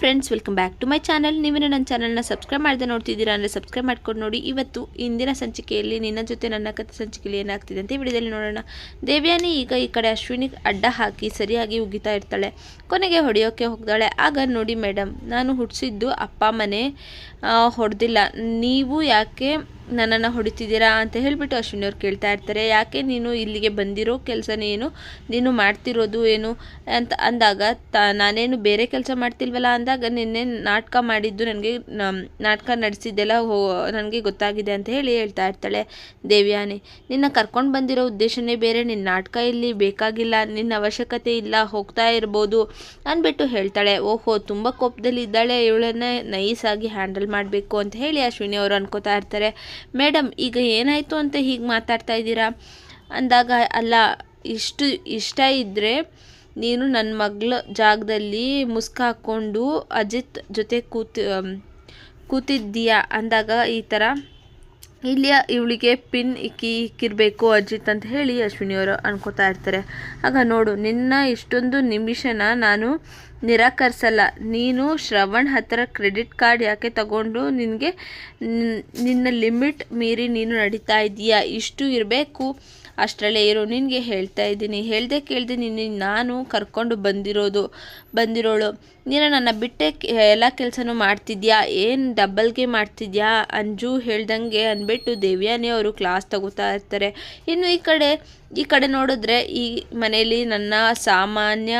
Friends welcome back to my channel ನೀವೇನು ನನ್ನ ಚಾನಲ್ನ ಸಬ್ಸ್ಕ್ರೈಬ್ ಮಾಡದೆ ನೋಡ್ತಿದ್ದೀರಾ ಅಂದರೆ ಸಬ್ಸ್ಕ್ರೈಬ್ ಮಾಡ್ಕೊಂಡು ನೋಡಿ. ಇವತ್ತು ಇಂದಿನ ಸಂಚಿಕೆಯಲ್ಲಿ ನಿನ್ನ ಜೊತೆ ನನ್ನ ಕಥೆ ಸಂಚಿಕೆಯಲ್ಲಿ ಏನಾಗ್ತಿದೆ ಅಂತ ವಿಡಿಯೋದಲ್ಲಿ ನೋಡೋಣ. ದೇವ್ಯಾನಿ ಈಗ ಈ ಕಡೆ ಅಶ್ವಿನಿಗೆ ಅಡ್ಡ ಹಾಕಿ ಸರಿಯಾಗಿ ಉಗಿತಾ ಇರ್ತಾಳೆ. ಕೊನೆಗೆ ಹೊಡೆಯೋಕ್ಕೆ ಹೋಗ್ತಾಳೆ ಆಗ ನೋಡಿ ಮೇಡಮ್ ನಾನು ಹುಟ್ಟಿಸಿದ್ದು ಅಪ್ಪ ಮನೆ ಹೊಡೆದಿಲ್ಲ. ನೀವು ಯಾಕೆ ನನ್ನನ್ನು ಹೊಡಿತಿದ್ದೀರಾ ಅಂತ ಹೇಳಿಬಿಟ್ಟು ಅಶ್ವಿನಿ ಅವ್ರು ಕೇಳ್ತಾ ಇರ್ತಾರೆ. ಯಾಕೆ ನೀನು ಇಲ್ಲಿಗೆ ಬಂದಿರೋ ಕೆಲಸನೇ ಏನು? ನೀನು ಮಾಡ್ತಿರೋದು ಏನು? ಅಂತ ಅಂದಾಗ, ತ, ನಾನೇನು ಬೇರೆ ಕೆಲಸ ಮಾಡ್ತಿಲ್ವಲ್ಲ ಅಂದಾಗ, ನಿನ್ನೆ ನಾಟಕ ಮಾಡಿದ್ದು ನನಗೆ ನಾಟಕ ನಡೆಸಿದ್ದೆಲ್ಲ ಹೋ, ನನಗೆ ಗೊತ್ತಾಗಿದೆ ಅಂತ ಹೇಳಿ ಹೇಳ್ತಾ ಇರ್ತಾಳೆ ದೇವ್ಯಾನಿ. ನಿನ್ನ ಕರ್ಕೊಂಡು ಬಂದಿರೋ ಉದ್ದೇಶನೇ ಬೇರೆ ನಿನ್ನ ನಾಟಕ ಇಲ್ಲಿ ಬೇಕಾಗಿಲ್ಲ ನಿನ್ನ ಅವಶ್ಯಕತೆ ಇಲ್ಲ, ಹೋಗ್ತಾ ಇರ್ಬೋದು ಅಂದ್ಬಿಟ್ಟು ಹೇಳ್ತಾಳೆ. ಓಹೋ, ತುಂಬ ಕೋಪದಲ್ಲಿ ಇದ್ದಾಳೆ ಇವಳನ್ನ ನೈಸಾಗಿ ಹ್ಯಾಂಡಲ್ ಮಾಡಬೇಕು ಅಂತ ಹೇಳಿ ಅಶ್ವಿನಿ ಅವರು ಅನ್ಕೋತಾ ಇರ್ತಾರೆ. ಮೇಡಮ್ ಈಗ ಏನಾಯಿತು ಅಂತ ಹೀಗೆ ಮಾತಾಡ್ತಾ ಇದ್ದೀರಾ? ಅಂದಾಗ, ಅಲ್ಲ, ಇಷ್ಟು ಇಷ್ಟ ಇದ್ದರೆ ನೀನು ನನ್ನ ಮಗಳ ಜಾಗದಲ್ಲಿ ಮುಸ್ಕ ಹಾಕ್ಕೊಂಡು ಅಜಿತ್ ಜೊತೆ ಕೂತು ಕೂತಿದ್ದೀಯಾ? ಅಂದಾಗ ಈ ಥರ ಇಲ್ಲಿ ಇವಳಿಗೆ ಪಿನ್ ಇಕ್ಕಿ ಇಕ್ಕಿರಬೇಕು ಅಜಿತ್ ಅಂತ ಹೇಳಿ ಅಶ್ವಿನಿಯವರು ಅನ್ಕೋತಾ ಇರ್ತಾರೆ. ಆಗ ನೋಡು, ನಿನ್ನ ಇಷ್ಟೊಂದು ನಿಮಿಷನ ನಾನು ನಿರಾಕರಿಸಲ್ಲ. ನೀನು ಶ್ರವಣ್ ಹತ್ತಿರ ಕ್ರೆಡಿಟ್ ಕಾರ್ಡ್ ಯಾಕೆ ತಗೊಂಡು ನಿನಗೆ ನಿನ್ನ ಲಿಮಿಟ್ ಮೀರಿ ನೀನು ನಡೀತಾ ಇದ್ದೀಯಾ? ಇಷ್ಟು ಇರಬೇಕು. ಅಷ್ಟರಲ್ಲೇ ಇರೋ, ನಿನಗೆ ಹೇಳ್ತಾ ಇದ್ದೀನಿ. ಹೇಳ್ದೆ ಕೇಳ್ದೆ ನಿನ್ನ, ನಾನು ಕರ್ಕೊಂಡು ಬಂದಿರೋದು, ಬಂದಿರೋಳು. ನೀನು ನನ್ನ ಬಿಟ್ಟೆ ಎಲ್ಲ ಕೆಲಸನೂ ಮಾಡ್ತಿದ್ಯಾ? ಏನು ಡಬ್ಬಲ್ಗೆ ಮಾಡ್ತಿದ್ಯಾ? ಅಂಜು ಹೇಳ್ದಂಗೆ ಅಂದ್ಬಿಟ್ಟು ದೇವ್ಯಾನಿ ಅವರು ಕ್ಲಾಸ್ ತಗೋತಾ ಇರ್ತಾರೆ. ಇನ್ನು ಈ ಕಡೆ ಈ ಕಡೆ ನೋಡಿದ್ರೆ ಈ ಮನೆಯಲ್ಲಿ ನನ್ನ ಸಾಮಾನ್ಯ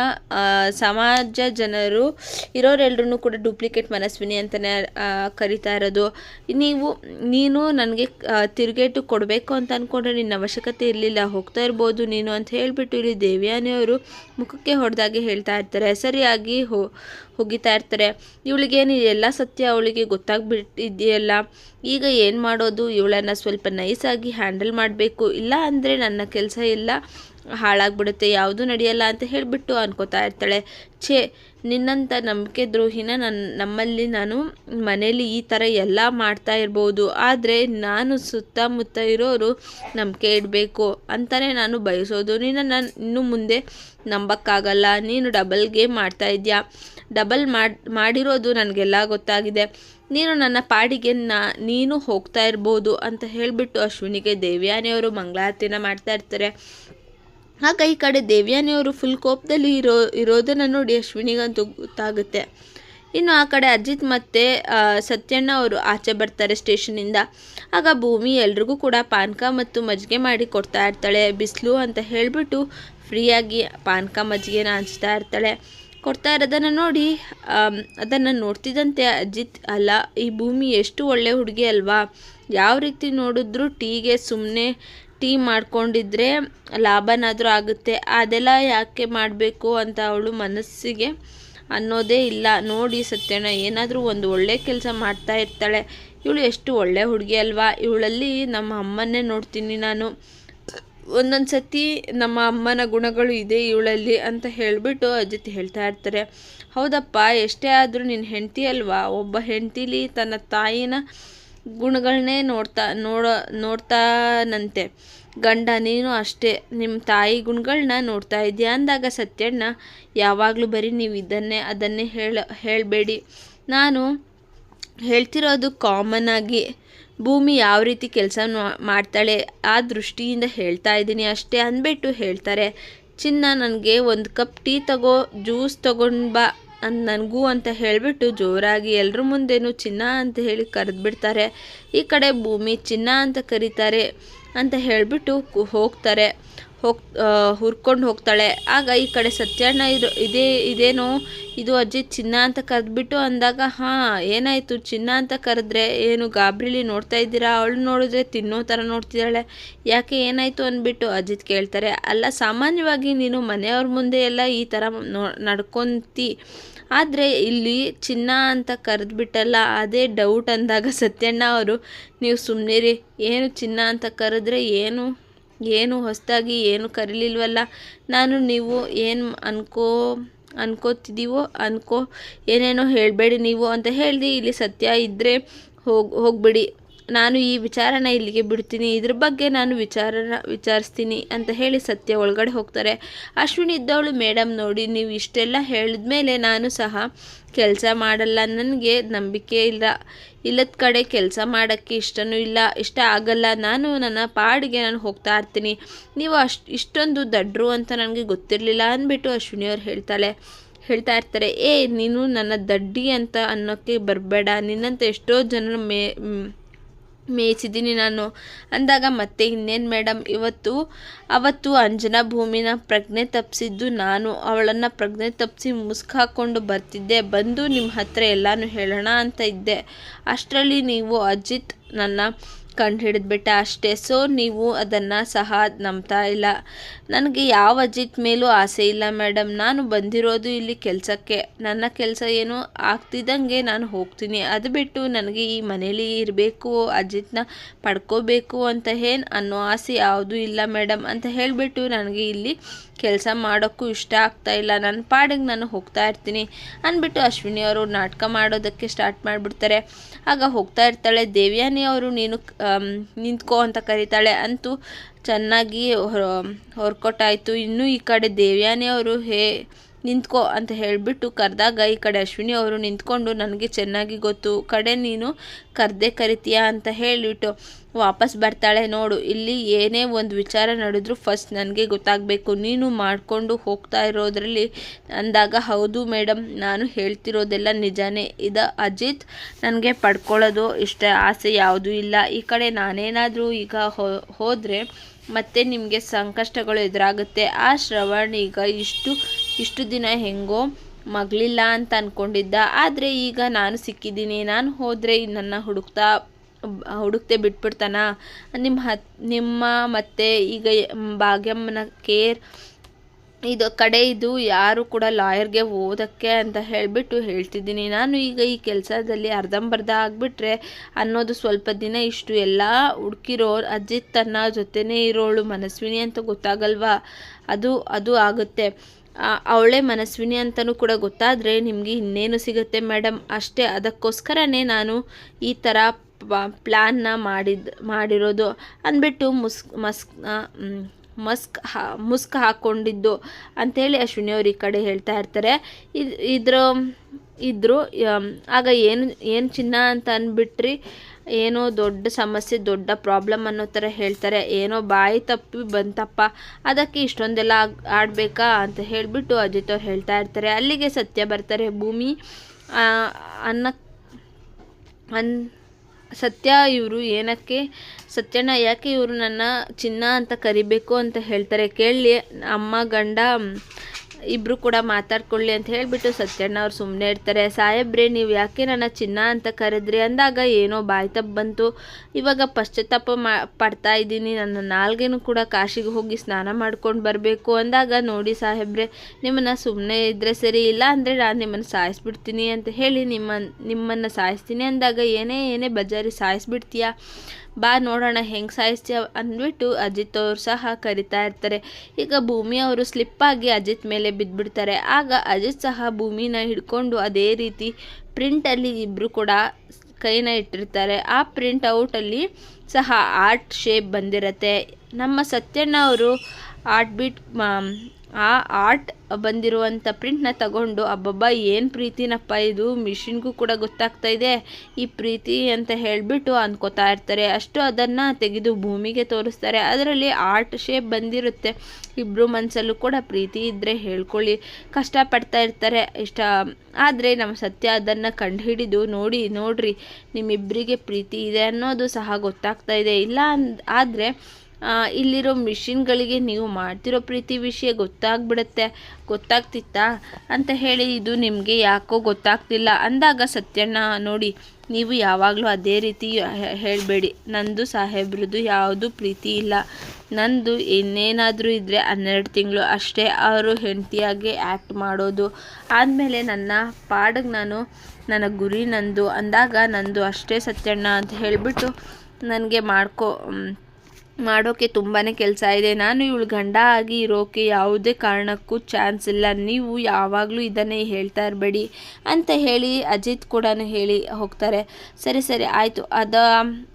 ಸಮಾಜ ಜನರು ಇರೋರೆಲ್ಲರೂ ಕೂಡ ಡೂಪ್ಲಿಕೇಟ್ ಮನಸ್ವಿನಿ ಅಂತಲೇ ಕರಿತಾ ಇರೋದು. ನೀವು, ನೀನು ನನಗೆ ತಿರುಗೇಟು ಕೊಡಬೇಕು ಅಂತ ಅಂದ್ಕೊಂಡ್ರೆ ನಿನ್ನ ಅವಶ್ಯಕತೆ ಇರಲಿಲ್ಲ, ಹೋಗ್ತಾ ಇರ್ಬೋದು ನೀನು ಅಂತ ಹೇಳಿಬಿಟ್ಟು ಇಲ್ಲಿ ದೇವ್ಯಾನಿಯವರು ಮುಖಕ್ಕೆ ಹೊಡೆದಾಗೆ ಹೇಳ್ತಾ ಇರ್ತಾರೆ. ಸರಿಯಾಗಿ ಹೋ ಹೋಗಿತಾ ಇರ್ತಾರೆ. ಇವಳಿಗೇನು ಎಲ್ಲ ಸತ್ಯ ಅವಳಿಗೆ ಗೊತ್ತಾಗ್ಬಿಟ್ಟಿದೆಯಲ್ಲ? ಈಗ ಏನು ಮಾಡೋದು? ಇವಳನ್ನು ಸ್ವಲ್ಪ ನೈಸಾಗಿ ಹ್ಯಾಂಡಲ್ ಮಾಡಬೇಕು. ಇಲ್ಲ ಅಂದರೆ ನನ್ನ ಕೆಲಸ ಎಲ್ಲ ಹಾಳಾಗ್ಬಿಡುತ್ತೆ. ಯಾವುದೂ ನಡೆಯಲ್ಲ ಅಂತ ಹೇಳಿಬಿಟ್ಟು ಅನ್ಕೋತಾ ಇರ್ತಾಳೆ. ಛೇ ನಿನ್ನಂಥ ನಂಬಿಕೆ ದ್ರೋಹಿನ ನನ್ನ ನಮ್ಮಲ್ಲಿ ನಾನು ಮನೇಲಿ ಈ ಥರ ಎಲ್ಲ ಮಾಡ್ತಾ ಇರ್ಬೋದು. ಆದರೆ ನಾನು ಸುತ್ತಮುತ್ತ ಇರೋರು ನಂಬಿಕೆ ಇಡಬೇಕು ಅಂತಲೇ ನಾನು ಬಯಸೋದು. ನಿನ್ನ ನಾನು, ಇನ್ನು ಮುಂದೆ ನಂಬಕ್ಕಾಗಲ್ಲ. ನೀನು ಡಬಲ್ ಗೇಮ್ ಮಾಡ್ತಾ ಇದೆಯಾ? ಡಬಲ್ ಮಾಡಿ, ಮಾಡಿರೋದು ನನಗೆಲ್ಲ ಗೊತ್ತಾಗಿದೆ. ನೀನು ನನ್ನ ಪಾಡಿಗೆ ನೀನು ಹೋಗ್ತಾ ಇರ್ಬೋದು ಅಂತ ಹೇಳಿಬಿಟ್ಟು ಅಶ್ವಿನಿಗೆ ದೇವ್ಯಾನಿಯವರು ಮಂಗಳಾರತಿನ ಮಾಡ್ತಾ ಇರ್ತಾರೆ. ಆಗ ಈ ಕಡೆ ದೇವ್ಯಾನಿಯವರು ಫುಲ್ ಕೋಪದಲ್ಲಿ ಇರೋ, ಇರೋದನ್ನು ನೋಡಿ ಅಶ್ವಿನಿಗಂತೂ ಗೊತ್ತಾಗುತ್ತೆ. ಇನ್ನು ಆ ಕಡೆ ಅಜಿತ್ ಮತ್ತು ಸತ್ಯಣ್ಣ ಅವರು ಆಚೆ ಬರ್ತಾರೆ ಸ್ಟೇಷನಿಂದ ಆಗ ಭೂಮಿ ಎಲ್ರಿಗೂ ಕೂಡ ಪಾನಕ ಮತ್ತು ಮಜ್ಜಿಗೆ ಮಾಡಿ ಕೊಡ್ತಾ ಇರ್ತಾಳೆ. ಬಿಸಿಲು ಅಂತ ಹೇಳಿಬಿಟ್ಟು ಫ್ರೀಯಾಗಿ ಪಾನಕ ಮಜ್ಜಿಗೆನ ಹಂಚ್ತಾ ಇರ್ತಾಳೆ. ಕೊಡ್ತಾ ಇರೋದನ್ನು ನೋಡಿ ಅದನ್ನು ನೋಡ್ತಿದ್ದಂತೆ ಅಜಿತ್, ಅಲ್ಲ, ಈ ಭೂಮಿ ಎಷ್ಟು ಒಳ್ಳೆ ಹುಡುಗಿ ಅಲ್ವಾ? ಯಾವ ರೀತಿ ನೋಡಿದ್ರು ಟೀಗೆ ಸುಮ್ಮನೆ ಟೀ ಮಾಡ್ಕೊಂಡಿದ್ರೆ ಲಾಭನಾದರೂ ಆಗುತ್ತೆ. ಅದೆಲ್ಲ ಯಾಕೆ ಮಾಡಬೇಕು ಅಂತ ಅವಳು ಮನಸ್ಸಿಗೆ ಅನ್ನೋದೇ ಇಲ್ಲ. ನೋಡಿ ಸತ್ಯಣ್ಣ, ಏನಾದರೂ ಒಂದು ಒಳ್ಳೆ ಕೆಲಸ ಮಾಡ್ತಾ ಇರ್ತಾಳೆ. ಇವಳು ಎಷ್ಟು ಒಳ್ಳೆ ಹುಡುಗಿ ಅಲ್ವಾ? ಇವಳಲ್ಲಿ ನಮ್ಮ ಅಮ್ಮನ್ನೇ ನೋಡ್ತೀನಿ ನಾನು. ಒಂದೊಂದು ಸತಿ ನಮ್ಮ ಅಮ್ಮನ ಗುಣಗಳು ಇದೆ ಇವಳಲ್ಲಿ ಅಂತ ಹೇಳಿಬಿಟ್ಟು ಅಜಿತ್ ಹೇಳ್ತಾ ಇರ್ತಾರೆ. ಹೌದಪ್ಪ, ಎಷ್ಟೇ ಆದರೂ ನಿನ್ನ ಹೆಂಡತಿ ಅಲ್ವಾ? ಒಬ್ಬ ಹೆಂಡತಿಲಿ ತನ್ನ ತಾಯಿನ ಗುಣಗಳನ್ನೇ ನೋಡ್ತಾ, ನೋಡೋ, ನೋಡ್ತಾನಂತೆ. ಗಂಡ, ನೀನು ಅಷ್ಟೇ. ನಿಮ್ಮ ತಾಯಿ ಗುಣಗಳನ್ನ ನೋಡ್ತಾ ಇದೆಯಾ ಅಂದಾಗ ಸತ್ಯಣ್ಣ, ಯಾವಾಗಲೂ ಬರೀ ನೀವು ಇದನ್ನೇ, ಅದನ್ನೇ ಹೇಳ, ಹೇಳಬೇಡಿ. ನಾನು ಹೇಳ್ತಿರೋದು ಕಾಮನ್ ಆಗಿ. ಭೂಮಿ ಯಾವ ರೀತಿ ಕೆಲಸ ಮಾಡ್ತಾಳೆ ಆ ದೃಷ್ಟಿಯಿಂದ ಹೇಳ್ತಾ ಇದ್ದೀನಿ ಅಷ್ಟೇ ಅಂದ್ಬಿಟ್ಟು ಹೇಳ್ತಾರೆ, ಚಿನ್ನ, ನನಗೆ ಒಂದು ಕಪ್ ಟೀ ತಗೋ, ಜ್ಯೂಸ್ ತಗೊಂಡು ಬಾ ಅಂತ ನನಗೂ ಅಂತ ಹೇಳಿಬಿಟ್ಟು ಜೋರಾಗಿ ಎಲ್ಲರ ಮುಂದೆನೂ ಚಿನ್ನ ಅಂತ ಹೇಳಿ ಕರೆದ್ಬಿಡ್ತಾರೆ. ಈ ಕಡೆ ಭೂಮಿ ಚಿನ್ನ ಅಂತ ಕರೀತಾರೆ ಅಂತ ಹೇಳಿಬಿಟ್ಟು ಹೋಗ್ತಾರೆ. ಹೋಗ್ ಹುರ್ಕೊಂಡು ಹೋಗ್ತಾಳೆ. ಆಗ ಈ ಕಡೆ ಸತ್ಯಣ್ಣ ಇರೋ ಇದೇ, ಇದೇನೋ, ಇದು ಅಜ್ಜಿ ಚಿನ್ನ ಅಂತ ಕರೆದ್ಬಿಟ್ಟು ಅಂದಾಗ, ಹಾಂ, ಏನಾಯಿತು? ಚಿನ್ನ ಅಂತ ಕರೆದ್ರೆ ಏನು ಗಾಬ್ರಿಲಿ ನೋಡ್ತಾ ಇದ್ದೀರಾ? ಅವಳು ನೋಡಿದ್ರೆ ತಿನ್ನೋ ಥರ ನೋಡ್ತಿದ್ದಾಳೆ. ಯಾಕೆ ಏನಾಯಿತು ಅಂದ್ಬಿಟ್ಟು ಅಜಿತ್ ಕೇಳ್ತಾರೆ. ಅಲ್ಲ, ಸಾಮಾನ್ಯವಾಗಿ ನೀನು ಮನೆಯವ್ರ ಮುಂದೆ ಎಲ್ಲ ಈ ಥರ ನೋ, ನಡ್ಕೊತಿ. ಆದರೆ ಇಲ್ಲಿ ಚಿನ್ನ ಅಂತ ಕರೆದ್ಬಿಟ್ಟಲ್ಲ, ಅದೇ ಡೌಟ್ ಅಂದಾಗ ಸತ್ಯಣ್ಣ ಅವರು, ನೀವು ಸುಮ್ಮನೆ ಏನು ಚಿನ್ನ ಅಂತ ಕರೆದ್ರೆ ಏನು? ಏನು ಹೊಸದಾಗಿ ಏನು ಕರೀಲಿಲ್ವಲ್ಲ. ನಾನು ನೀವು ಏನು ಅನ್ಕೋ ಅನ್ಕೋತಿದ್ದೀವೋ ಅನ್ಕೋ, ಏನೇನೋ ಹೇಳಬೇಡಿ ನೀವು ಅಂತ ಹೇಳಿದೆ. ಇಲ್ಲಿ ಸತ್ಯ ಇದ್ದರೆ ಹೋಗಿ, ಹೋಗ್ಬಿಡಿ. ನಾನು ಈ ವಿಚಾರನ ಇಲ್ಲಿಗೆ ಬಿಡ್ತೀನಿ. ಇದ್ರ ಬಗ್ಗೆ ನಾನು ವಿಚಾರನ ವಿಚಾರಿಸ್ತೀನಿ ಅಂತ ಹೇಳಿ ಸತ್ಯ ಒಳಗಡೆ ಹೋಗ್ತಾರೆ. ಅಶ್ವಿನಿ ಇದ್ದವಳು ಮೇಡಮ್ ನೋಡಿ ನೀವು ಇಷ್ಟೆಲ್ಲ ಹೇಳಿದ್ಮೇಲೆ ನಾನು ಸಹ ಕೆಲಸ ಮಾಡಲ್ಲ. ನನಗೆ ನಂಬಿಕೆ ಇಲ್ಲ. ಇಲ್ಲದ ಕಡೆ ಕೆಲಸ ಮಾಡೋಕ್ಕೆ ಇಷ್ಟನೂ ಇಲ್ಲ. ಇಷ್ಟ ಆಗಲ್ಲ. ನಾನು ನನ್ನ ಪಾಡಿಗೆ ನಾನು ಹೋಗ್ತಾ ಇರ್ತೀನಿ. ನೀವು ಅಷ್ಟು ಇಷ್ಟೊಂದು ದಡ್ರು ಅಂತ ನನಗೆ ಗೊತ್ತಿರಲಿಲ್ಲ ಅಂದ್ಬಿಟ್ಟು ಅಶ್ವಿನಿಯವ್ರು ಹೇಳ್ತಾಳೆ ಹೇಳ್ತಾ ಇರ್ತಾರೆ ಏ ನೀನು ನನ್ನ ದಡ್ಡಿ ಅಂತ ಅನ್ನೋಕ್ಕೆ ಬರಬೇಡ. ನಿನ್ನಂತ ಎಷ್ಟೋ ಜನರ ಮ್, ಮೇಯಿಸಿದ್ದೀನಿ ನಾನು. ಅಂದಾಗ ಮತ್ತೆ ಇನ್ನೇನು ಮೇಡಮ್ ಇವತ್ತು, ಅವತ್ತು ಅಂಜನಾ ಭೂಮಿನ ಪ್ರಜ್ಞೆ ತಪ್ಪಿಸಿದ್ದು ನಾನು. ಅವಳನ್ನು ಪ್ರಜ್ಞೆ ತಪ್ಪಿಸಿ ಮುಸ್ಕು ಹಾಕ್ಕೊಂಡು ಬರ್ತಿದ್ದೆ. ಬಂದು ನಿಮ್ಮ ಹತ್ರ ಎಲ್ಲನೂ ಹೇಳೋಣ ಅಂತ ಇದ್ದೆ. ಅಷ್ಟರಲ್ಲಿ ನೀವು ಅಜಿತ್ ನನ್ನ ಕಂಡು ಹಿಡಿದ್ಬಿಟ್ಟ ಅಷ್ಟೇ. ಸೊ ನೀವು ಅದನ್ನು ಸಹ ನಂಬ್ತಾ ಇಲ್ಲ. ನನಗೆ ಯಾವ ಅಜಿತ್ ಮೇಲೂ ಆಸೆ ಇಲ್ಲ ಮೇಡಮ್ ನಾನು ಬಂದಿರೋದು ಇಲ್ಲಿ ಕೆಲಸಕ್ಕೆ. ನನ್ನ ಕೆಲಸ ಏನು ಆಗ್ತಿದ್ದಂಗೆ ನಾನು ಹೋಗ್ತೀನಿ. ಅದು ಬಿಟ್ಟು ನನಗೆ ಈ ಮನೇಲಿ ಇರಬೇಕು, ಅಜಿತ್ನ ಪಡ್ಕೋಬೇಕು ಅಂತ ಏನು ಅನ್ನೋ ಆಸೆ ಯಾವುದೂ ಇಲ್ಲ ಮೇಡಮ್ ಅಂತ ಹೇಳಿಬಿಟ್ಟು ನನಗೆ ಇಲ್ಲಿ ಕೆಲಸ ಮಾಡೋಕ್ಕೂ ಇಷ್ಟ ಆಗ್ತಾ ಇಲ್ಲ. ನನ್ನ ಪಾಡಿಗೆ ನಾನು ಹೋಗ್ತಾ ಇರ್ತೀನಿ ಅಂದ್ಬಿಟ್ಟು ಅಶ್ವಿನಿ ಅವರು ನಾಟಕ ಮಾಡೋದಕ್ಕೆ ಸ್ಟಾರ್ಟ್ ಮಾಡಿಬಿಡ್ತಾರೆ. ಆಗ ಹೋಗ್ತಾ ಇರ್ತಾಳೆ, ದೇವ್ಯಾನಿ ಅವರು ನೀನು ನಿಂತ್ಕೋ ಅಂತ ಕರೀತಾಳೆ. ಅಂತೂ ಚೆನ್ನಾಗಿ ಹೊರ್ಕೊಟ್ಟಾಯಿತು. ಇನ್ನು ಈ ಕಡೆ ದೇವ್ಯಾನಿ ಅವರು ಹೇ ನಿಂತ್ಕೋ ಅಂತ ಹೇಳಿಬಿಟ್ಟು ಕರೆದಾಗ ಈ ಕಡೆ ಅಶ್ವಿನಿ ಅವರು ನಿಂತ್ಕೊಂಡು, ನನಗೆ ಚೆನ್ನಾಗಿ ಗೊತ್ತು. ಕಡೆ ನೀನು ಕರ್ದೆ ಕರಿತೀಯಾ? ಅಂತ ಹೇಳಿಬಿಟ್ಟು ವಾಪಸ್ ಬರ್ತಾಳೆ. ನೋಡು, ಇಲ್ಲಿ ಏನೇ ಒಂದು ವಿಚಾರ ನಡೆದ್ರು ಫಸ್ಟ್ ನನಗೆ ಗೊತ್ತಾಗಬೇಕು. ನೀನು ಮಾಡಿಕೊಂಡು ಹೋಗ್ತಾ ಇರೋದ್ರಲ್ಲಿ ಅಂದಾಗ, ಹೌದು ಮೇಡಮ್ ನಾನು ಹೇಳ್ತಿರೋದೆಲ್ಲ ನಿಜಾನೇ. ಇದ ಅಜಿತ್ ನನಗೆ ಪಡ್ಕೊಳ್ಳೋದು ಇಷ್ಟ. ಆಸೆ ಯಾವುದೂ ಇಲ್ಲ. ಈ ಕಡೆ ನಾನೇನಾದರೂ ಈಗ ಹೋದರೆ ಮತ್ತೆ ನಿಮಗೆ ಸಂಕಷ್ಟಗಳು ಎದುರಾಗುತ್ತೆ. ಆ ಶ್ರವಣ್ ಈಗ ಇಷ್ಟು ಇಷ್ಟು ದಿನ ಹೆಂಗೋ ಮಗಳಿಲ್ಲ ಅಂತ ಅಂದ್ಕೊಂಡಿದ್ದ ಆದರೆ ಈಗ ನಾನು ಸಿಕ್ಕಿದ್ದೀನಿ. ನಾನು ಹೋದರೆ ನನ್ನ ಹುಡುಕ್ತಾ, ಹುಡುಕ್ತೆ ಬಿಟ್ಬಿಡ್ತಾನ. ನಿಮ್ಮ ಹತ್, ನಿಮ್ಮ ಮತ್ತು ಈಗ ಭಾಗ್ಯಮ್ಮನ ಕೇರ್ ಇದು ಕಡೆ ಇದು ಯಾರು ಕೂಡ ಲಾಯರ್ಗೆ ಓದೋಕ್ಕೆ ಅಂತ ಹೇಳಿಬಿಟ್ಟು ಹೇಳ್ತಿದ್ದೀನಿ. ನಾನು ಈಗ ಈ ಕೆಲಸದಲ್ಲಿ ಅರ್ಧಂಬರ್ಧ ಆಗಿಬಿಟ್ರೆ ಅನ್ನೋದು ಸ್ವಲ್ಪ ದಿನ ಇಷ್ಟು ಎಲ್ಲ ಹುಡುಕಿರೋ ಅಜ್ಜಿ ತನ್ನ ಜೊತೆನೇ ಇರೋಳು ಮನಸ್ವಿನಿ ಅಂತ ಗೊತ್ತಾಗಲ್ವಾ? ಅದು ಅದು ಆಗುತ್ತೆ. ಅವಳೇ ಮನಸ್ವಿನಿ ಅಂತಲೂ ಕೂಡ ಗೊತ್ತಾದರೆ ನಿಮಗೆ ಇನ್ನೇನು ಸಿಗುತ್ತೆ ಮೇಡಮ್? ಅಷ್ಟೇ, ಅದಕ್ಕೋಸ್ಕರನೇ ನಾನು ಈ ಥರ ಪ್ಲ್ಯಾನ್ನ ಮಾಡಿದ್, ಮಾಡಿರೋದು. ಅಂದ್ಬಿಟ್ಟು ಮುಸ್ಕ್ ಮಸ್ಕ್ ಮಸ್ಕ್ ಹಾ, ಮುಸ್ಕ್ ಹಾಕ್ಕೊಂಡಿದ್ದು ಅಂಥೇಳಿ ಅಶ್ವಿನಿ ಅವ್ರು ಈ ಕಡೆ ಹೇಳ್ತಾ ಇರ್ತಾರೆ. ಇದು, ಇದ್ರ, ಇದ್ರು ಆಗ ಏನು ಏನು ಚಿನ್ನ ಅಂತ ಅಂದ್ಬಿಟ್ರಿ ಏನೋ ದೊಡ್ಡ ಸಮಸ್ಯೆ, ದೊಡ್ಡ ಪ್ರಾಬ್ಲಮ್ ಅನ್ನೋ ಥರ ಹೇಳ್ತಾರೆ. ಏನೋ ಬಾಯಿ ತಪ್ಪಿ ಬಂತಪ್ಪ, ಅದಕ್ಕೆ ಇಷ್ಟೊಂದೆಲ್ಲ ಆಡಬೇಕಾ ಅಂತ ಹೇಳಿಬಿಟ್ಟು ಅಜಿತ್ ಅವ್ರು ಹೇಳ್ತಾ ಇರ್ತಾರೆ. ಅಲ್ಲಿಗೆ ಸತ್ಯ ಬರ್ತಾರೆ, ಭೂಮಿ ಅನ್ನ, ಅನ್, ಸತ್ಯ ಇವರು ಏನಕ್ಕೆ, ಸತ್ಯಣ್ಣ ಯಾಕೆ ಇವರು ನನ್ನ ಚಿನ್ನ ಅಂತ ಕರಿಬೇಕು ಅಂತ ಹೇಳ್ತಾರೆ. ಕೇಳಿ, ಅಮ್ಮ ಗಂಡ ಇಬ್ಬರು ಕೂಡ ಮಾತಾಡ್ಕೊಳ್ಳಿ ಅಂತ ಹೇಳಿಬಿಟ್ಟು ಸತ್ಯಣ್ಣ ಅವ್ರು ಸುಮ್ಮನೆ ಇರ್ತಾರೆ. ಸಾಹೇಬ್ರೆ, ನೀವು ಯಾಕೆ ನನ್ನ ಚಿನ್ನ ಅಂತ ಕರೆದ್ರಿ? ಅಂದಾಗ ಏನೋ ಬಾಯ್ತ ಬಂತು. ಇವಾಗ ಪಶ್ಚಾತ್ತಾಪ ಮಾ, ಪಡ್ತಾ ಇದ್ದೀನಿ. ನನ್ನ ನಾಲ್ಗೇನು ಕೂಡ ಕಾಶಿಗೆ ಹೋಗಿ ಸ್ನಾನ ಮಾಡ್ಕೊಂಡು ಬರಬೇಕು. ಅಂದಾಗ ನೋಡಿ ಸಾಹೇಬ್ರೆ, ನಿಮ್ಮನ್ನು ಸುಮ್ಮನೆ ಇದ್ದರೆ ಸರಿ ಇಲ್ಲ ಅಂದರೆ ನಾನು ನಿಮ್ಮನ್ನು ಸಾಯಿಸ್ಬಿಡ್ತೀನಿ ಅಂತ ಹೇಳಿ ನಿಮ್ಮ ನಿಮ್ಮನ್ನು ಸಾಯಿಸ್ತೀನಿ ಅಂದಾಗ ಏನೇ ಏನೇ ಬಜಾರಿ ಸಾಯಿಸ್ಬಿಡ್ತೀಯಾ? ಬಾ ನೋಡೋಣ, ಹೆಂಗೆ ಸಾಯಿಸ್ತೀಯ ಅಂದ್ಬಿಟ್ಟು ಅಜಿತ್ ಅವರು ಸಹ ಕರಿತಾ ಇರ್ತಾರೆ. ಈಗ ಭೂಮಿ ಅವರು ಸ್ಲಿಪ್ಪಾಗಿ ಅಜಿತ್ ಮೇಲೆ ಬಿದ್ದುಬಿಡ್ತಾರೆ ಆಗ ಅಜಿತ್ ಸಹ ಭೂಮಿನ ಹಿಡ್ಕೊಂಡು ಅದೇ ರೀತಿ ಪ್ರಿಂಟಲ್ಲಿ ಇಬ್ಬರು ಕೂಡ ಕೈನ ಇಟ್ಟಿರ್ತಾರೆ. ಆ ಪ್ರಿಂಟ್ ಔಟಲ್ಲಿ ಸಹ ಆರ್ಟ್ ಶೇಪ್ ಬಂದಿರತ್ತೆ. ನಮ್ಮ ಸತ್ಯಣ್ಣ ಅವರು ಆರ್ಟ್ ಬಿಟ್ ಆ ಆರ್ಟ್ ಬಂದಿರುವಂಥ ಪ್ರಿಂಟ್ನ ತಗೊಂಡು ಅಬ್ಬಬ್ಬ ಏನು ಪ್ರೀತಿನಪ್ಪ ಇದು? ಮಿಷಿನ್ಗೂ ಕೂಡ ಗೊತ್ತಾಗ್ತಾ ಇದೆ. ಈ ಪ್ರೀತಿ ಅಂತ ಹೇಳಿಬಿಟ್ಟು ಅನ್ಕೋತಾ ಇರ್ತಾರೆ. ಅಷ್ಟು ಅದನ್ನು ತೆಗೆದು ಭೂಮಿಗೆ ತೋರಿಸ್ತಾರೆ. ಅದರಲ್ಲಿ ಆರ್ಟ್ ಶೇಪ್ ಬಂದಿರುತ್ತೆ. ಇಬ್ಬರು ಮನಸ್ಸಲ್ಲೂ ಕೂಡ ಪ್ರೀತಿ ಇದ್ದರೆ ಹೇಳ್ಕೊಳ್ಳಿ. ಕಷ್ಟಪಡ್ತಾ ಇರ್ತಾರೆ. ಇಷ್ಟ. ಆದರೆ ನಮ್ಮ ಸತ್ಯ ಅದನ್ನು ಕಂಡುಹಿಡಿದು ನೋಡಿ ನೋಡ್ರಿ. ನಿಮ್ಮಿಬ್ಬರಿಗೆ ಪ್ರೀತಿ ಇದೆ ಅನ್ನೋದು ಸಹ ಗೊತ್ತಾಗ್ತಾ ಇದೆ. ಇಲ್ಲ ಆದರೆ ಆ, ಇಲ್ಲಿರೋ ಮಿಷಿನ್ಗಳಿಗೆ ನೀವು ಮಾಡ್ತಿರೋ ಪ್ರೀತಿ ವಿಷಯ ಗೊತ್ತಾಗ್ಬಿಡುತ್ತೆ. ಗೊತ್ತಾಗ್ತಿತ್ತಾ? ಅಂತ ಹೇಳಿ ಇದು ನಿಮಗೆ ಯಾಕೋ ಗೊತ್ತಾಗ್ತಿಲ್ಲ. ಅಂದಾಗ ಸತ್ಯಣ್ಣ, ನೋಡಿ, ನೀವು ಯಾವಾಗಲೂ ಅದೇ ರೀತಿ ಹೇಳಬೇಡಿ. ನಂದು ಸಾಹೇಬ್ರದ್ದು ಯಾವುದು ಪ್ರೀತಿ ಇಲ್ಲ. ನಂದು ಇನ್ನೇನಾದರೂ ಇದ್ದರೆ ಹನ್ನೆರಡು ತಿಂಗಳು ಅಷ್ಟೇ ಅವರು ಹೆಂಡತಿಯಾಗಿ ಆ್ಯಕ್ಟ್ ಮಾಡೋದು. ಆದಮೇಲೆ ನನ್ನ ಪಾಡಿಗೆ ನಾನು, ನನ್ನ ಗುರಿ ನಂದು. ಅಂದಾಗ ನಂದು ಅಷ್ಟೇ ಸತ್ಯಣ್ಣ ಅಂತ ಹೇಳಿಬಿಟ್ಟು ನನಗೆ ಮಾಡ್ಕೊ ಮಾಡೋಕ್ಕೆ ತುಂಬಾ ಕೆಲಸ ಇದೆ. ನಾನು ಇವಳು ಗಂಡ ಆಗಿ ಇರೋಕ್ಕೆ ಯಾವುದೇ ಕಾರಣಕ್ಕೂ ಚಾನ್ಸ್ ಇಲ್ಲ. ನೀವು ಯಾವಾಗಲೂ ಇದನ್ನೇ ಹೇಳ್ತಾ ಇರಬೇಡಿ ಅಂತ ಹೇಳಿ ಅಜಿತ್ ಕೂಡ ಹೇಳಿ ಹೋಗ್ತಾರೆ. ಸರಿ ಸರಿ, ಆಯಿತು. ಅದ,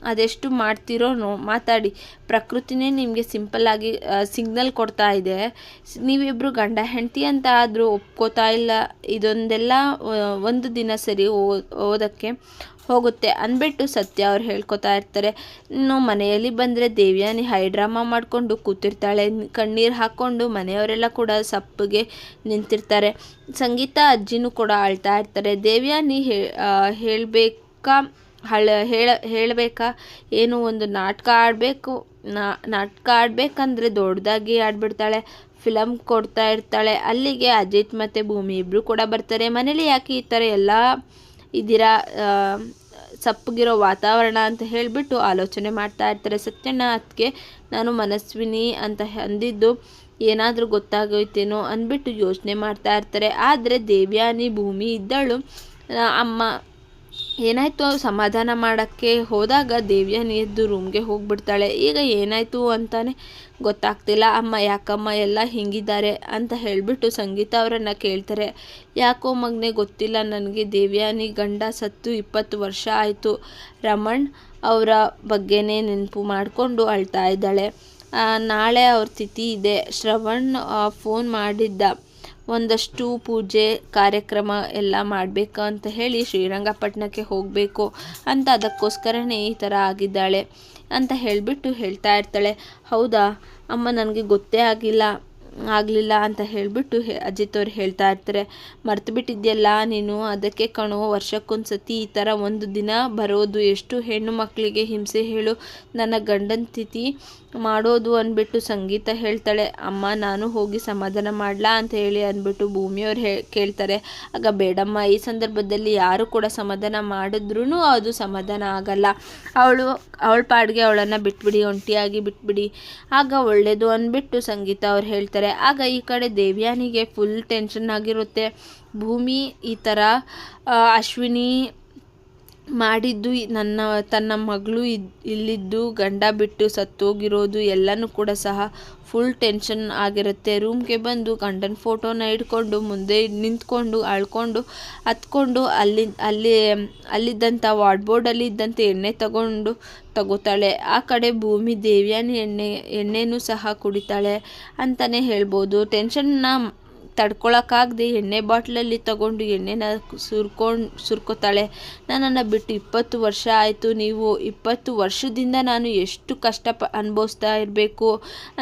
ಅದೆಷ್ಟು ಮಾಡ್ತಿರೋ ನೋ, ಮಾತಾಡಿ. ಪ್ರಕೃತಿನೇ ನಿಮಗೆ ಸಿಂಪಲ್ಲಾಗಿ ಸಿಗ್ನಲ್ ಕೊಡ್ತಾ ಇದೆ. ನೀವಿಬ್ಬರು ಗಂಡ, ಹೆಂಡತಿ ಅಂತ ಆದರೂ ಒಪ್ಕೋತಾ ಇಲ್ಲ. ಇದೊಂದೆಲ್ಲ ಒಂದು ದಿನ ಸರಿ ಓದಕ್ಕೆ. ಹೋಗುತ್ತೆ ಅಂದ್ಬಿಟ್ಟು ಸತ್ಯ ಅವ್ರು ಹೇಳ್ಕೊತಾ ಇರ್ತಾರೆ. ಇನ್ನು ಮನೆಯಲ್ಲಿ ಬಂದರೆ ದೇವ್ಯಾನಿ ಹೈಡ್ರಾಮಾ ಮಾಡಿಕೊಂಡು ಕೂತಿರ್ತಾಳೆ. ಕಣ್ಣೀರು ಹಾಕ್ಕೊಂಡು ಮನೆಯವರೆಲ್ಲ ಕೂಡ ಸಪ್ಪಗೆ ನಿಂತಿರ್ತಾರೆ. ಸಂಗೀತ ಅಜ್ಜಿನೂ ಕೂಡ ಅಳ್ತಾ ಇರ್ತಾರೆ. ದೇವ್ಯಾನಿ ಹೇಳಬೇಕಾ, ಹಳ, ಹೇಳ, ಹೇಳಬೇಕಾ, ಏನು ಒಂದು ನಾಟಕ ಆಡಬೇಕು ನಾಟಕ ಆಡಬೇಕಂದ್ರೆ ದೊಡ್ಡದಾಗಿ ಆಡ್ಬಿಡ್ತಾಳೆ. ಫಿಲಮ್ ಕೊಡ್ತಾ ಇರ್ತಾಳೆ. ಅಲ್ಲಿಗೆ ಅಜಿತ್ ಮತ್ತು ಭೂಮಿ ಇಬ್ಬರು ಕೂಡ ಬರ್ತಾರೆ. ಮನೇಲಿ ಯಾಕೆ ಈ ಥರ ಎಲ್ಲ ಇದ್ದೀರಾ? ಸಪ್ಪಗಿರೋ ವಾತಾವರಣ ಅಂತ ಹೇಳಿಬಿಟ್ಟು ಆಲೋಚನೆ ಮಾಡ್ತಾ ಇರ್ತಾರೆ. ಸತ್ಯಣ್ಣ ಅದಕ್ಕೆ ನಾನು ಮನಸ್ವಿನಿ ಅಂತ ಅಂದಿದ್ದು ಏನಾದರೂ ಗೊತ್ತಾಗೋಯ್ತೇನೋ ಅಂದ್ಬಿಟ್ಟು ಯೋಚನೆ ಮಾಡ್ತಾ ಇರ್ತಾರೆ. ಆದರೆ ದೇವ್ಯಾನಿ ಭೂಮಿ ಇದ್ದಳು. ಅಮ್ಮ ಏನಾಯಿತು? ಸಮಾಧಾನ ಮಾಡೋಕ್ಕೆ ಹೋದಾಗ ದೇವ್ಯಾನಿ ಎದ್ದು ರೂಮ್ಗೆ ಹೋಗ್ಬಿಡ್ತಾಳೆ. ಈಗ ಏನಾಯಿತು ಅಂತಾನೆ ಗೊತ್ತಾಗ್ತಿಲ್ಲ. ಅಮ್ಮ, ಯಾಕಮ್ಮ ಎಲ್ಲ ಹಿಂಗಿದ್ದಾರೆ ಅಂತ ಹೇಳಿಬಿಟ್ಟು ಸಂಗೀತ ಅವರನ್ನು ಕೇಳ್ತಾರೆ. ಯಾಕೋ ಮಗನೇ ಗೊತ್ತಿಲ್ಲ ನನಗೆ ದೇವ್ಯಾನಿ ಗಂಡ ಸತ್ತು ಇಪ್ಪತ್ತು ವರ್ಷ ಆಯಿತು. ರಮಣ್ ಅವರ ಬಗ್ಗೆನೇ ನೆನಪು ಮಾಡಿಕೊಂಡು ಅಳ್ತಾ ಇದ್ದಾಳೆ. ನಾಳೆ ಅವ್ರ ತಿಥಿ ಇದೆ. ಶ್ರವಣ್ ಫೋನ್ ಮಾಡಿದ್ದ. ಒಂದಷ್ಟು ಪೂಜೆ ಕಾರ್ಯಕ್ರಮ ಎಲ್ಲ ಮಾಡಬೇಕು ಅಂತ ಹೇಳಿ ಶ್ರೀರಂಗಪಟ್ಟಣಕ್ಕೆ ಹೋಗಬೇಕು ಅಂತ ಅದಕ್ಕೋಸ್ಕರನೇ ಈ ಥರ ಆಗಿದ್ದಾಳೆ ಅಂತ ಹೇಳಿಬಿಟ್ಟು ಹೇಳ್ತಾ ಇರ್ತಾಳೆ. ಹೌದಾ? ಅಮ್ಮ, ನನಗೆ ಗೊತ್ತೇ ಆಗಿಲ್ಲ. ಆಗಲಿಲ್ಲ ಅಂತ ಹೇಳಿಬಿಟ್ಟು ಅಜಿತ್ ಅವ್ರು ಹೇಳ್ತಾ ಇರ್ತಾರೆ ಮರ್ತು ಬಿಟ್ಟಿದ್ಯಲ್ಲ ನೀನು, ಅದಕ್ಕೆ ಕಣೋ ವರ್ಷಕ್ಕೊಂದು ಸತಿ ಈ ಥರ ಒಂದು ದಿನ ಬರೋದು, ಎಷ್ಟು ಹೆಣ್ಣು ಮಕ್ಕಳಿಗೆ ಹಿಂಸೆ ಹೇಳು, ನನ್ನ ಗಂಡನ ತಿಥಿ ಮಾಡೋದು ಅಂದ್ಬಿಟ್ಟು ಸಂಗೀತ ಹೇಳ್ತಾಳೆ, ಅಮ್ಮ, ನಾನು ಹೋಗಿ ಸಮಾಧಾನ ಮಾಡಲಾ ಅಂತ ಹೇಳಿ ಅಂದ್ಬಿಟ್ಟು ಭೂಮಿಯವ್ರು ಹೇ, ಕೇಳ್ತಾರೆ, ಆಗ ಬೇಡಮ್ಮ, ಈ ಸಂದರ್ಭದಲ್ಲಿ ಯಾರು ಕೂಡ ಸಮಾಧಾನ ಮಾಡಿದ್ರೂ ಅದು ಸಮಾಧಾನ ಆಗಲ್ಲ, ಅವಳು, ಅವಳ ಪಾಡಿಗೆ ಅವಳನ್ನು ಬಿಟ್ಬಿಡಿ, ಒಂಟಿಯಾಗಿ ಬಿಟ್ಬಿಡಿ, ಆಗ ಒಳ್ಳೆಯದು ಅಂದ್ಬಿಟ್ಟು ಸಂಗೀತ ಅವ್ರು ಹೇಳ್ತಾರೆ. ಆಗ ಈ ಕಡೆ ದೇವ್ಯಾನಿಗೆ ಫುಲ್ ಟೆನ್ಷನ್ ಆಗಿರುತ್ತೆ. ಭೂಮಿ ಈ ಥರ ಅಶ್ವಿನಿ ಮಾಡಿದ್ದು ನನ್ನ, ತನ್ನ ಮಗಳು ಇದು ಇಲ್ಲಿದ್ದು ಗಂಡ ಬಿಟ್ಟು ಸತ್ತೋಗಿರೋದು ಎಲ್ಲನೂ ಕೂಡ ಸಹ ಫುಲ್ ಟೆನ್ಷನ್ ಆಗಿರುತ್ತೆ. ರೂಮ್ಗೆ ಬಂದು ಗಂಡನ ಫೋಟೋನ ಹಿಡ್ಕೊಂಡು ಮುಂದೆ ನಿಂತ್ಕೊಂಡು, ಅಳ್ಕೊಂಡು, ಹತ್ಕೊಂಡು ಅಲ್ಲಿ ಅಲ್ಲಿ ಅಲ್ಲಿದ್ದಂಥ ವಾರ್ಡ್ಬೋರ್ಡಲ್ಲಿ ಇದ್ದಂಥ ಎಣ್ಣೆ ತಗೊಂಡು ತಗೋತಾಳೆ. ಆ ಕಡೆ ಭೂಮಿ ದೇವ್ಯಾನಿ ಎಣ್ಣೆ, ಎಣ್ಣೆನೂ ಸಹ ಕುಡಿತಾಳೆ ಅಂತಲೇ ಹೇಳ್ಬೋದು. ಟೆನ್ಷನ್ನ ತಡ್ಕೊಳಕ್ಕಾಗದೆ ಎಣ್ಣೆ ಬಾಟ್ಲಲ್ಲಿ ತಗೊಂಡು ಎಣ್ಣೆನ ಸುರ್ಕೊಂಡು ಸುರ್ಕೋತಾಳೆ. ನನ್ನನ್ನು ಬಿಟ್ಟು ಇಪ್ಪತ್ತು ವರ್ಷ ಆಯಿತು. ನೀವು ಇಪ್ಪತ್ತು ವರ್ಷದಿಂದ ನಾನು ಎಷ್ಟು ಕಷ್ಟ ಪ ಅನುಭವಿಸ್ತಾ ಇರಬೇಕು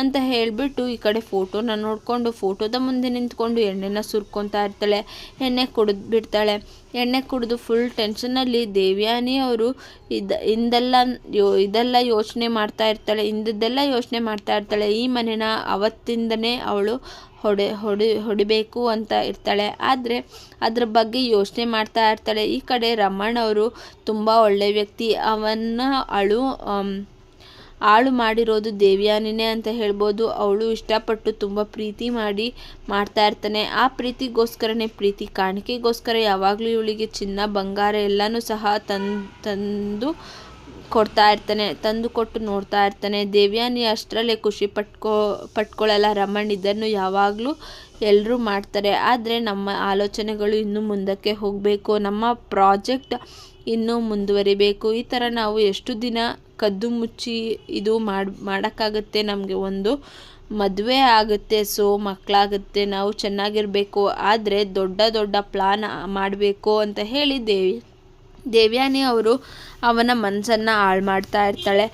ಅಂತ ಹೇಳಿಬಿಟ್ಟು ಈ ಕಡೆ ಫೋಟೋನ ನೋಡಿಕೊಂಡು ಫೋಟೋದ ಮುಂದೆ ನಿಂತ್ಕೊಂಡು ಎಣ್ಣೆನ ಸುರ್ಕೊತಾ ಇರ್ತಾಳೆ. ಎಣ್ಣೆ ಕುಡಿದು ಬಿಡ್ತಾಳೆ. ಎಣ್ಣೆ ಕುಡಿದು ಫುಲ್ ಟೆನ್ಷನಲ್ಲಿ ದೇವ್ಯಾನಿ ಅವರು ಇದ ಇಂದೆಲ್ಲ ಯೋ, ಇದೆಲ್ಲ ಯೋಚನೆ ಮಾಡ್ತಾ ಇರ್ತಾಳೆ ಇಂದದ್ದೆಲ್ಲ ಯೋಚನೆ ಮಾಡ್ತಾ ಇರ್ತಾಳೆ. ಈ ಮನೆನ ಅವತ್ತಿಂದನೇ ಅವಳು ಹೊಡೆ, ಹೊಡಿ, ಹೊಡಿಬೇಕು ಅಂತ ಇರ್ತಾಳೆ. ಆದರೆ ಅದ್ರ ಬಗ್ಗೆ ಯೋಚನೆ ಮಾಡ್ತಾ ಇರ್ತಾಳೆ. ಈ ಕಡೆ ರಮಣ್ ಅವರು ತುಂಬ ಒಳ್ಳೆಯ ವ್ಯಕ್ತಿ. ಅವನ್ನ ಅಳು ಆಳು ಮಾಡಿರೋದು ದೇವ್ಯಾನಿನೇ ಅಂತ ಹೇಳ್ಬೋದು. ಅವಳು ಇಷ್ಟಪಟ್ಟು ತುಂಬ ಪ್ರೀತಿ ಮಾಡಿ ಮಾಡ್ತಾ ಇರ್ತಾನೆ. ಆ ಪ್ರೀತಿಗೋಸ್ಕರನೇ ಪ್ರೀತಿ ಕಾಣಿಕೆಗೋಸ್ಕರ ಯಾವಾಗಲೂ ಇವಳಿಗೆ ಚಿನ್ನ, ಬಂಗಾರ ಎಲ್ಲನೂ ಸಹ ತಂದು ತಂದು ಕೊಡ್ತಾ ಇರ್ತಾನೆ. ತಂದು ಕೊಟ್ಟು ನೋಡ್ತಾ ಇರ್ತಾನೆ. ದೇವ್ಯಾನಿ ಅಷ್ಟರಲ್ಲೇ ಖುಷಿ ಪಟ್ಕೋ ಪಟ್ಕೊಳ್ಳಲ್ಲ ರಮಣ್ ಇದನ್ನು ಯಾವಾಗಲೂ ಎಲ್ಲರೂ ಮಾಡ್ತಾರೆ. ಆದರೆ ನಮ್ಮ ಆಲೋಚನೆಗಳು ಇನ್ನೂ ಮುಂದಕ್ಕೆ ಹೋಗಬೇಕು. ನಮ್ಮ ಪ್ರಾಜೆಕ್ಟ್ ಇನ್ನೂ ಮುಂದುವರಿಬೇಕು. ಈ ಥರ ನಾವು ಎಷ್ಟು ದಿನ ಕದ್ದು ಮುಚ್ಚಿ ಇದು ಮಾಡಿ, ಮಾಡೋಕ್ಕಾಗುತ್ತೆ, ನಮಗೆ ಒಂದು ಮದುವೆ ಆಗುತ್ತೆ, ಸೊ ಮಕ್ಕಳಾಗುತ್ತೆ ನಾವು ಚೆನ್ನಾಗಿರಬೇಕು, ಆದರೆ ದೊಡ್ಡ ದೊಡ್ಡ ಪ್ಲಾನ್ ಮಾಡಬೇಕು ಅಂತ ಹೇಳಿ ದೇವಿ, ದೇವ್ಯಾನಿ ಅವರು ಅವನ ಮನಸ್ಸನ್ನು ಹಾಳು ಮಾಡ್ತಾ ಇರ್ತಾಳೆ.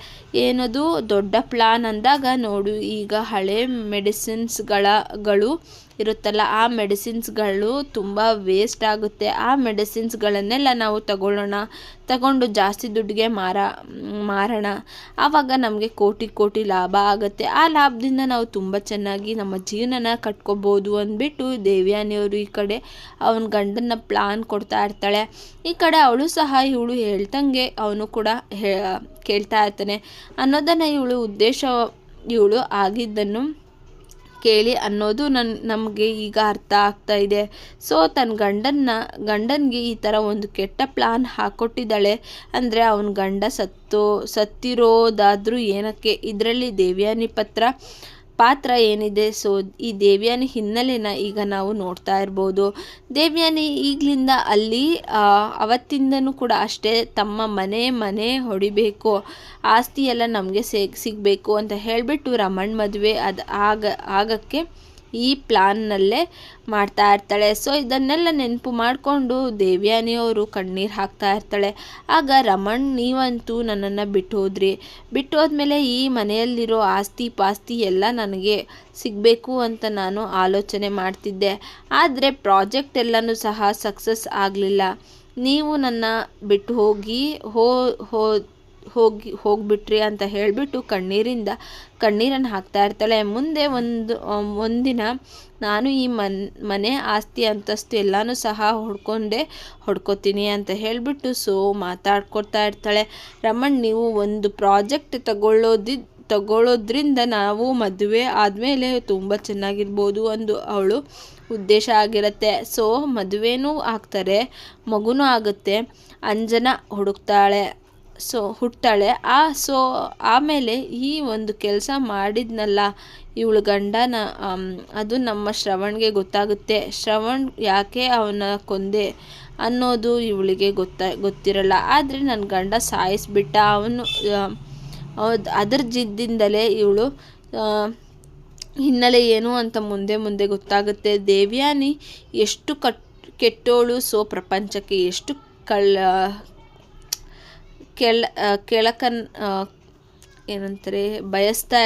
ಏನದು? ದೊಡ್ಡ ಪ್ಲಾನ್ ಅಂದಾಗ ನೋಡು, ಈಗ ಹಳೆ ಮೆಡಿಸಿನ್ಸ್ಗಳಗಳು ಇರುತ್ತಲ್ಲ, ಆ ಮೆಡಿಸಿನ್ಸ್ಗಳು ತುಂಬ ವೇಸ್ಟ್ ಆಗುತ್ತೆ. ಆ ಮೆಡಿಸಿನ್ಸ್ಗಳನ್ನೆಲ್ಲ ನಾವು ತಗೊಳ್ಳೋಣ. ತಗೊಂಡು ಜಾಸ್ತಿ ದುಡ್ಡಿಗೆ ಮಾರ, ಮಾರೋಣ. ಆವಾಗ ನಮಗೆ ಕೋಟಿ ಕೋಟಿ ಲಾಭ ಆಗುತ್ತೆ. ಆ ಲಾಭದಿಂದ ನಾವು ತುಂಬ ಚೆನ್ನಾಗಿ ನಮ್ಮ ಜೀವನನ ಕಟ್ಕೋಬೋದು ಅಂದ್ಬಿಟ್ಟು ದೇವ್ಯಾನಿಯವರು ಈ ಕಡೆ ಅವನ ಗಂಡನ ಪ್ಲಾನ್ ಕೊಡ್ತಾ ಇರ್ತಾಳೆ. ಈ ಕಡೆ ಅವಳು ಸಹ ಇವಳು ಹೇಳ್ತಂಗೆ ಅವನು ಕೂಡ ಕೇಳ್ತಾ ಇರ್ತಾನೆ. ಅನ್ನೋದನ್ನು ಇವಳು ಉದ್ದೇಶ ಇವಳು ಆಗಿದ್ದನ್ನು ಕೇಳಿ ಅನ್ನೋದು ನನ್ನ ನಮಗೆ ಈಗ ಅರ್ಥ ಆಗ್ತಾ ಇದೆ. ಸೊ ತನ್ನ ಗಂಡನ್ನ, ಗಂಡನಿಗೆ ಈ ಥರ ಒಂದು ಕೆಟ್ಟ ಪ್ಲಾನ್ ಹಾಕ್ಕೊಟ್ಟಿದ್ದಾಳೆ ಅಂದರೆ ಅವನ ಗಂಡ ಸತ್ತು, ಸತ್ತಿರೋದಾದರೂ ಏನಕ್ಕೆ, ಇದರಲ್ಲಿ ದೇವ್ಯಾನಿ ಪತ್ರ ಪಾತ್ರ ಏನಿದೆ, ಸೊ ಈ ದೇವ್ಯಾನಿ ಹಿನ್ನೆಲೆನ ಈಗ ನಾವು ನೋಡ್ತಾ ಇರ್ಬೋದು. ದೇವ್ಯಾನಿ ಈಗಲಿಂದ ಅಲ್ಲಿ ಅವತ್ತಿಂದನೂ ಕೂಡ ಅಷ್ಟೇ ತಮ್ಮ ಮನೆ ಮನೆ ಹೊಡಿಬೇಕು ಆಸ್ತಿ ಎಲ್ಲ ನಮಗೆ ಸಿಗಬೇಕು ಅಂತ ಹೇಳಿಬಿಟ್ಟು ರಮಣ್ ಮದುವೆ ಅದು ಆಗ, ಆಗಕ್ಕೆ ಈ ಪ್ಲಾನ್ನಲ್ಲೇ ಮಾಡ್ತಾ ಇರ್ತಾಳೆ. ಸೊ ಇದನ್ನೆಲ್ಲ ನೆನಪು ಮಾಡಿಕೊಂಡು ದೇವ್ಯಾನಿಯವರು ಕಣ್ಣೀರು ಹಾಕ್ತಾ ಇರ್ತಾಳೆ. ಆಗ ರಮಣ್, ನೀವಂತೂ ನನ್ನನ್ನು ಬಿಟ್ಟು ಹೋದ್ರಿ. ಬಿಟ್ಟು ಹೋದ್ಮೇಲೆ ಈ ಮನೆಯಲ್ಲಿರೋ ಆಸ್ತಿ ಪಾಸ್ತಿ ಎಲ್ಲ ನನಗೆ ಸಿಗಬೇಕು ಅಂತ ನಾನು ಆಲೋಚನೆ ಮಾಡ್ತಿದ್ದೆ. ಆದರೆ ಪ್ರಾಜೆಕ್ಟ್ ಎಲ್ಲನೂ ಸಹ ಸಕ್ಸಸ್ ಆಗಲಿಲ್ಲ. ನೀವು ನನ್ನ ಬಿಟ್ಟು ಹೋಗಿ ಹೋ ಹೋ ಹೋಗಿ ಹೋಗ್ಬಿಟ್ರಿ ಅಂತ ಹೇಳಿಬಿಟ್ಟು ಕಣ್ಣೀರಿಂದ ಕಣ್ಣೀರನ್ನು ಹಾಕ್ತಾ ಇರ್ತಾಳೆ. ಮುಂದೆ ಒಂದು ಒಂದಿನ ನಾನು ಈ ಮನ್, ಮನೆ ಆಸ್ತಿ ಅಂತಸ್ತು ಎಲ್ಲನೂ ಸಹ ಹೊಡ್ಕೊಂಡೆ ಹೊಡ್ಕೋತೀನಿ ಅಂತ ಹೇಳಿಬಿಟ್ಟು ಸೊ ಮಾತಾಡ್ಕೊಡ್ತಾ ಇರ್ತಾಳೆ. ರಮಣ್, ನೀವು ಒಂದು ಪ್ರಾಜೆಕ್ಟ್ ತಗೊಳ್ಳೋದಿ, ತಗೊಳ್ಳೋದ್ರಿಂದ ನಾವು ಮದುವೆ ಆದಮೇಲೆ ತುಂಬ ಚೆನ್ನಾಗಿರ್ಬೋದು ಒಂದು ಅವಳು ಉದ್ದೇಶ ಆಗಿರುತ್ತೆ. ಸೊ ಮದುವೆನೂ ಆಗ್ತಾರೆ, ಮಗುನೂ ಆಗುತ್ತೆ. ಅಂಜನ ಹುಡುಕ್ತಾಳೆ. ಸೊ ಹುಟ್ಟಾಳೆ. ಆ, ಸೊ ಆಮೇಲೆ ಈ ಒಂದು ಕೆಲಸ ಮಾಡಿದ್ನಲ್ಲ ಇವಳು ಗಂಡನ ಅದು ನಮ್ಮ ಶ್ರವಣ್ಗೆ ಗೊತ್ತಾಗುತ್ತೆ. ಶ್ರವಣ್ ಯಾಕೆ ಅವನ ಕೊಂದೆ ಅನ್ನೋದು ಇವಳಿಗೆ ಗೊತ್ತ, ಗೊತ್ತಿರಲ್ಲ. ಆದರೆ ನನ್ನ ಗಂಡ ಸಾಯಿಸ್ಬಿಟ್ಟ ಅವನು ಅದರ ಜಿದ್ದಿಂದಲೇ ಇವಳು ಹಿನ್ನೆಲೆ ಏನು ಅಂತ ಮುಂದೆ ಮುಂದೆ ಗೊತ್ತಾಗುತ್ತೆ. ದೇವ್ಯಾನಿ ಎಷ್ಟು ಕಟ್, ಕೆಟ್ಟೋಳು ಸೊ ಪ್ರಪಂಚಕ್ಕೆ ಎಷ್ಟು ಕಳ್ಳ ಕೆಳ ಕೆಳಕನ್ ಏನಂತಾರೆ ಬಯಸ್ತಾ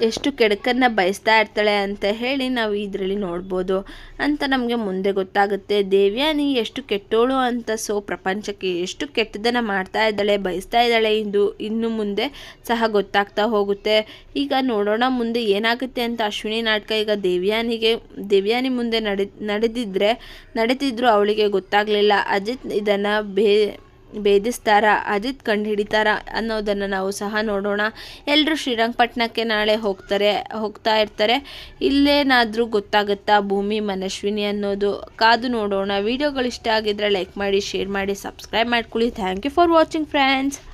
ಎಷ್ಟು ಕೆಡಕನ್ನು ಬಯಸ್ತಾ ಇರ್ತಾಳೆ ಅಂತ ಹೇಳಿ ನಾವು ಇದರಲ್ಲಿ ನೋಡ್ಬೋದು. ಅಂತ ನಮಗೆ ಮುಂದೆ ಗೊತ್ತಾಗುತ್ತೆ. ದೇವ್ಯಾನಿ ಎಷ್ಟು ಕೆಟ್ಟೋಳು ಅಂತ ಸೋ ಪ್ರಪಂಚಕ್ಕೆ ಎಷ್ಟು ಕೆಟ್ಟದನ್ನು ಮಾಡ್ತಾ ಇದ್ದಾಳೆ, ಬಯಸ್ತಾ ಇದ್ದಾಳೆ ಇಂದು ಇನ್ನು ಮುಂದೆ ಸಹ ಗೊತ್ತಾಗ್ತಾ ಹೋಗುತ್ತೆ. ಈಗ ನೋಡೋಣ ಮುಂದೆ ಏನಾಗುತ್ತೆ ಅಂತ ಅಶ್ವಿನಿ ನಾಟಕ. ಈಗ ದೇವ್ಯಾನಿಗೆ, ದೇವ್ಯಾನಿ ಮುಂದೆ ನಡೆ, ನಡೆದಿದ್ರೆ, ನಡೀತಿದ್ರು ಅವಳಿಗೆ ಗೊತ್ತಾಗಲಿಲ್ಲ. ಅಜಿತ್ ಇದನ್ನು ಬೇ ಭೇದಿಸ್ತಾರ? ಅಜಿತ್ ಕಂಡು ಹಿಡಿತಾರ ಅನ್ನೋದನ್ನು ನಾವು ಸಹ ನೋಡೋಣ. ಎಲ್ಲರೂ ಶ್ರೀರಂಗಪಟ್ಟಣಕ್ಕೆ ನಾಳೆ ಹೋಗ್ತಾರೆ, ಹೋಗ್ತಾ ಇರ್ತಾರೆ. ಇಲ್ಲೇನಾದರೂ ಗೊತ್ತಾಗುತ್ತಾ ಭೂಮಿ, ಮನಶ್ವಿನಿ ಅನ್ನೋದು? ಕಾದು ನೋಡೋಣ. ವಿಡಿಯೋಗಳು ಇಷ್ಟ ಆಗಿದ್ರೆ ಲೈಕ್ ಮಾಡಿ, ಶೇರ್ ಮಾಡಿ, ಸಬ್ಸ್ಕ್ರೈಬ್ ಮಾಡ್ಕೊಳ್ಳಿ. Thank you for watching friends.